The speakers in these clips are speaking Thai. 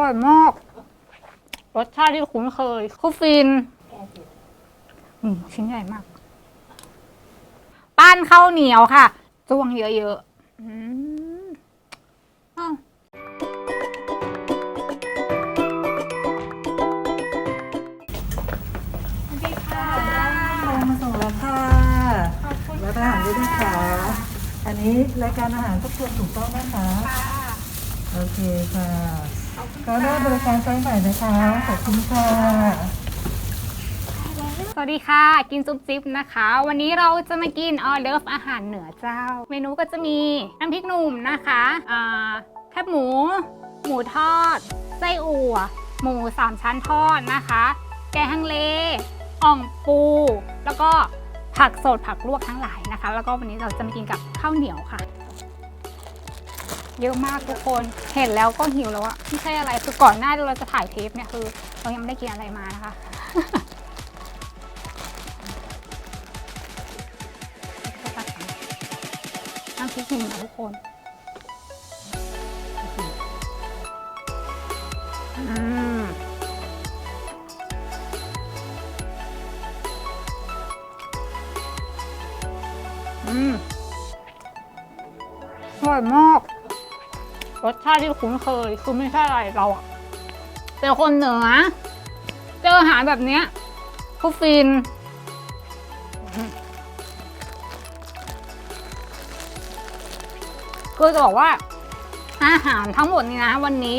ร่อยมาก รสชาติที่คุ้นเคยคือฟินอืมชิ้นใหญ่มากปั้นข้าวเหนียวค่ะจ้วงเยอะๆอืมอ้าวสวัสดีค่ะลงมาส่งแล้วค่ะขอบคุณรับอาหารด้วยนะคะ อันนี้รายการอาหารทุกคนถูกต้องนะคะค่ะโอเคค่ะขอบคุณ ก็ได้บริการไซส์ใหม่นะคะ ขอบคุณค่ะ สวัสดีค่ะ กินซุปซิปนะคะ วันนี้เราจะมากินออเดิร์ฟอาหารเหนือเจ้า เมนูก็จะมีน้ำพริกหนุ่มนะคะอ่าแคบหมู หมูทอด ไส้อั่ว หมูสามชั้นทอดนะคะ แกงฮังเลอ่องปู แล้วก็ผักสดผักลวกทั้งหลายนะคะ แล้วก็วันนี้เราจะมากินกับข้าวเหนียวค่ะ เยอะมากทุกคนเห็นแล้วก็หิวแล้วอะไม่ใช่อะไรคือก่อนหน้าที่เราจะถ่ายเทปเนี่ยคือเรายังไม่ได้กินอะไรมานะคะน้ำพริกหนุ่มนะทุกคนอืมอืมอร่อยมาก รสชาติที่คุ้นเคย คือไม่ใช่อะไรเราอะเป็นคนเหนือ เจออาหารแบบเนี้ยคือฟินคือจะบอกว่า อาหารทั้งหมดนี้นะ วันนี้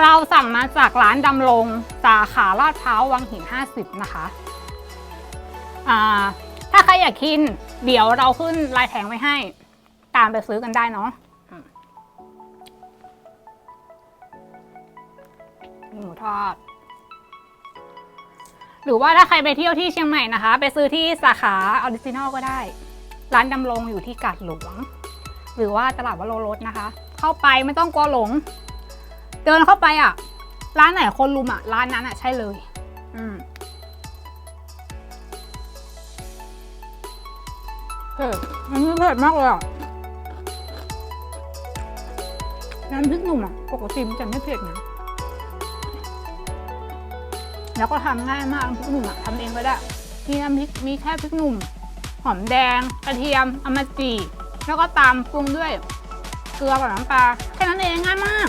เราสั่งมาจากร้านดำรงสาขาลาดพร้าววังหิน 50 นะคะอ่าถ้าใครอยากกิน เดี๋ยวเราขึ้นลายแทงไว้ให้ ตามไปซื้อกันได้เนาะ หมูทอด หรือว่าถ้าใครไปเที่ยวที่เชียงใหม่นะคะ ไปซื้อที่สาขาออริจินอลก็ได้ ร้านดำรงอยู่ที่กาดหลวง หรือว่าตลาดวโรรสนะคะ เข้าไปไม่ต้องกลัวหลง เดินเข้าไปอะ ร้านไหนคนรุมอะ ร้านนั้นอะใช่เลย อืมเผ็ดอันนี้เผ็ดมากเลยอะน้ำพริกหนุ่มอะ ปกติมันจะไม่เผ็ดนะ แล้วก็ทำง่ายมากพริกหนุ่มอะทำเองก็ได้มีน้ำพริกมีแค่พริกหนุ่ม หอมแดงกระเทียมเอามาจีแล้วก็ตามปรุงด้วยเกลือกับน้ำปลาแค่นั้นเองง่ายมาก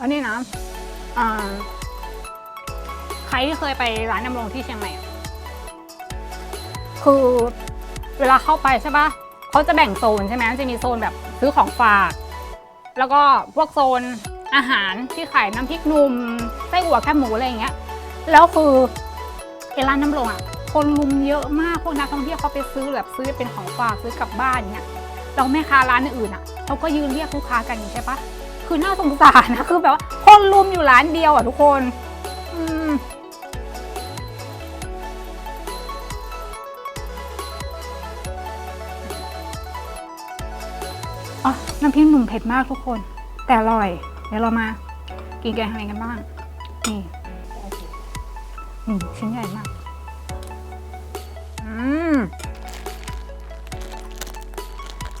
อันนี้นะใครที่เคยไปร้านดำรงที่เชียงใหม่ คือเวลาเข้าไปใช่ปะเขาจะแบ่งโซนใช่ไหมจะมีโซนแบบซื้อของฝาก แล้วก็พวกโซน อาหารที่ขายน้ำพริกหนุ่มไส้อั่วแคบหมูอะไรอย่างเงี้ยแล้วคือไอ้ร้านน้ำลงอะคนลุมเยอะมากพวกนักท่องเที่ยวเขาไปซื้อแบบซื้อเป็นของฝากซื้อกลับบ้านเงี้ยแล้วแม่ค้าร้านอื่นอะเขาก็ยืนเรียกลูกค้ากันอย่างใช่ปะคือน่าสงสารนะคือแบบว่าคนลุมอยู่ร้านเดียวอะทุกคนอ๋อน้ำพริกหนุ่มเผ็ดมากทุกคน แต่อร่อย เดี๋ยวเรามากินแกงอะไรกันบ้าง นี่อืมชิ้นใหญ่มาก อืม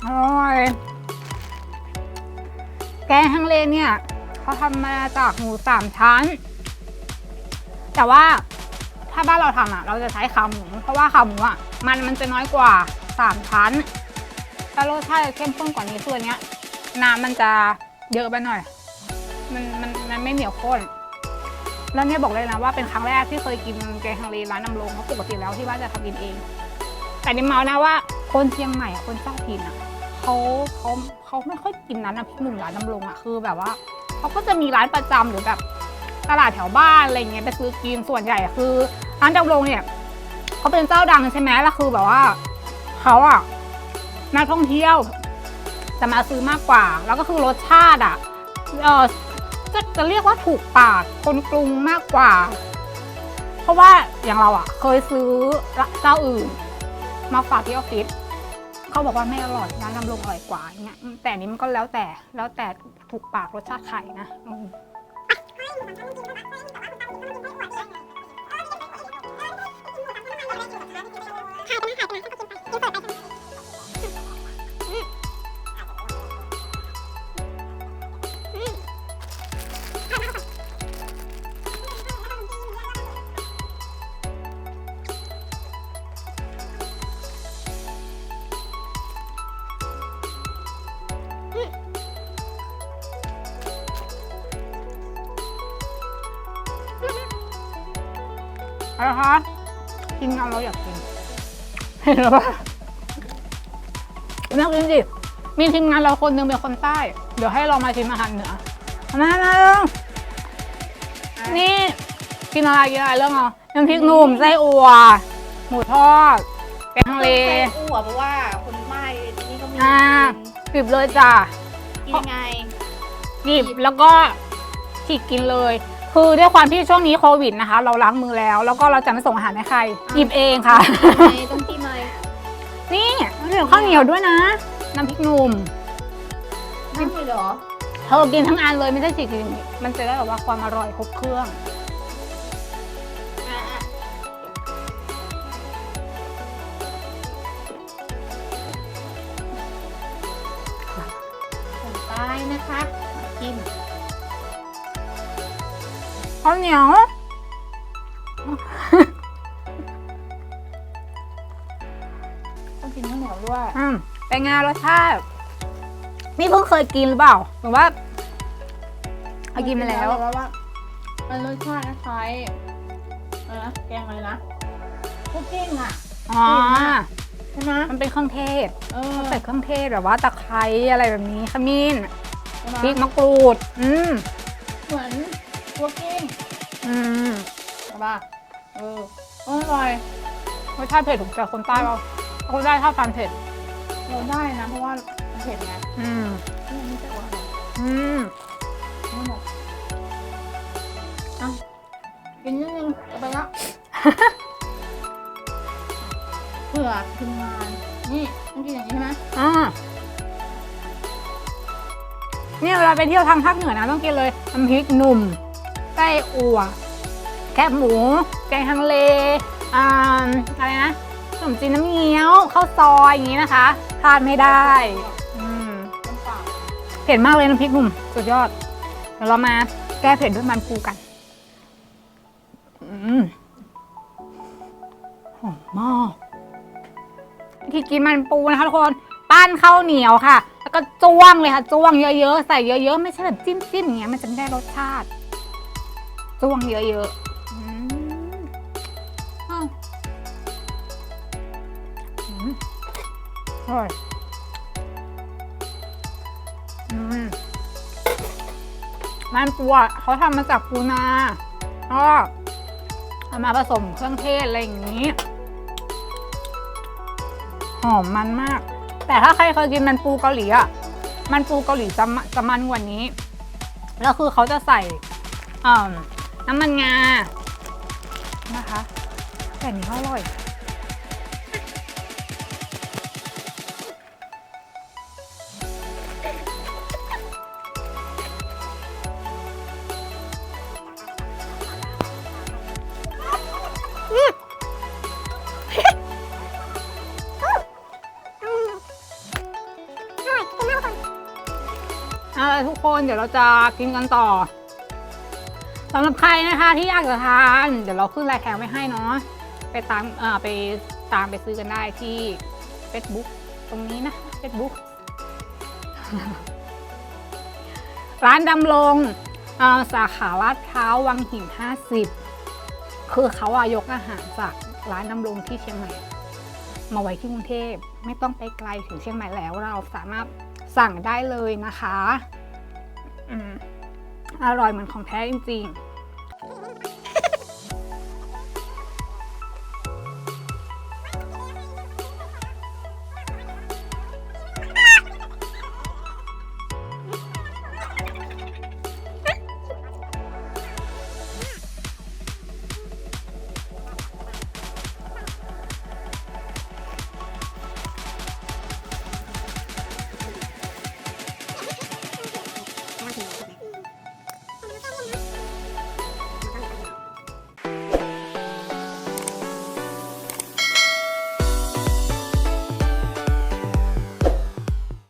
อร่อย แกงฮังเลเนี่ยเขาทำมาจากหมูสามชั้น แต่ว่าถ้าบ้านเราทำอะ เราจะใช้ขาหมู เพราะว่าขาหมูอะ มันมันจะน้อยกว่าสามชั้นแล้วรสชาติเข้มข้นกว่านี้ตัวเนี้ยน้ำมันจะเยอะไปหน่อย มันมันมันไม่เหนียวข้นแล้วเนี่ยบอกเลยนะว่าเป็นครั้งแรกที่เคยกินแกงฮังเลร้านนำลงเพราะปกติแล้วที่บ้านจะทำกินเอง แต่นี่เมานะว่าคนเชียงใหม่คนเจ้าถิ่นอะเขาเขาเขาไม่ค่อยกินนั้นนะพี่หนุ่มร้านนำลงอะคือแบบว่าเขาก็จะมีร้านประจำหรือแบบตลาดแถวบ้านอะไรเงี้ยไปซื้อกินส่วนใหญ่อะคือร้านดำรงเนี่ยเขาเป็นเจ้าดังใช่ไหมแล้วคือแบบว่าเขาอะนักท่องเที่ยวจะมาซื้อมากกว่า แล้วก็คือรสชาติอะ จะจะเรียกว่าถูกปากคนกรุงมากกว่า เพราะว่าอย่างเราอะเคยซื้อเจ้าอื่น มาฝากที่ออฟฟิศเขาบอกว่าไม่อร่อยร้านำลงอร่อยกว่าอย่างเงี้ยแต่นนี้มันก็แล้วแต่แล้วแต่ถูกปากรสชาติไข่นะอืม อะไรคะกินกันเราอยากกิน เห็นหรือเปล่าไม่กินสิมีทีมงานเราคนหนึงเป็นคนใต้ เดี๋ยวให้เรามาชิมอาหารเหนือมามาเรื่องนี่กินอะไรกินอะไรเรื่องเอาน้ำพริกหนุ่มไส้อั่วหมูทอดแกงฮังเลใส่อั่วเพราะว่าคนใต้นี่ก็มีอ่าปิบเลยจ้ะกินยังไงหยิบแล้วก็ฉีกกินเลย คือด้วยความที่ช่วงนี้โควิดนะคะ เราล้างมือแล้ว แล้วก็เราจะไม่ส่งอาหารให้ใครหยิบเองค่ะ ไม่ต้องกินเลยนี่เหลือข้าวเหนียวด้วยนะ น้ำพริกหนุ่มไม่เลยเหรอเธอกินทั้งอันเลยไม่ใช่ฉีกกินอย่างนี้มันจะได้แบบว่าความอร่อยครบเครื่องอะอะคนใต้นะคะกิน ข้าวเหนียว ต้องกินข้าวเหนียวด้วยอืมเป็นไงรสชาติ นี่เพิ่งเคยกินหรือเปล่าหรือว่าเคยกินมาแล้วแล้ว ว่ามันรสชาติคล้ายๆอะไรนะแกงอะไรนะคุกกิ้งอะ อ๋อ ใช่ไหมมันเป็นเครื่องเทศเออใส่เครื่องเทศแบบว่าตะไคร้อะไรแบบนี้ขมิ้นใช่ไหมพริกมะกรูด อืมเหมือนคุกกิ้ง อืมใช่ป่ะเออเอออร่อยรสชาติเผ็ดถูกใจคนใต้เปล่าคนใต้ชอบทานเผ็ดเราได้นะ เพราะว่ามันเผ็ดไงอืมนี่มันจะหวานอืมไม่หมดอะกินนิดนึงเอาไปละเผื่อทีมงานนี่ต้องกินอย่างนี้ใช่ไหมอ่าเนี่ยเวลาไปเที่ยวทางภาคเหนือนะต้องกินเลยน้ำพริกหนุ่ม ไส้อั่ว แคบหมู แกงฮังเลอ่าอะไรนะขนมจีนน้ำเงี้ยวข้าวซอยอย่างนี้นะคะพลาดไม่ได้อืมเผ็ดมากเลยน้ำพริกหนุ่มสุดยอด เดี๋ยวเรามาแก้เผ็ดด้วยมันปูกันอืมหอมมากที่กินมันปูนะคะทุกคนปั้นข้าวเหนียวค่ะ แล้วก็จ้วงเลยค่ะจ้วงเยอะๆ ใส่เยอะๆ ไม่ใช่แบบจิ้มจิ้มๆอย่างเงี้ยมันจะไม่ได้รสชาติ จ้วงเยอะๆอืมอ้าวอืมอร่อยอืมมันปูอะเขาทำมาจากปูนาแล้วก็เอามาผสมเครื่องเทศอะไรอย่างนี้ หอมมันมาก แต่ถ้าใครเคยกินมันปูเกาหลีอะมันปูเกาหลีจะมะจะมันกว่านี้ แล้วคือเขาจะใส่เอ่อ น้ำมันงา นะคะ แต่อันนี้เขาอร่อย เอาละทุกคนเดี๋ยวเราจะกินกันต่อ สำหรับใครนะคะที่อยากจะทาน เดี๋ยวเราขึ้นรายแคมไว้ให้เนาะไปตามเอ่อไปตามไปซื้อกันได้ที่ Facebook ตรงนี้นะ Facebook ร้านดำรงสาขาลาดพร้าววังหิน 50 คือเขาอะยกอาหารจากร้านดำรงที่เชียงใหม่ มาไว้ที่กรุงเทพไม่ต้องไปไกลถึงเชียงใหม่แล้วเราสามารถสั่งได้เลยนะคะ อืม อร่อยเหมือนของแท้จริงๆ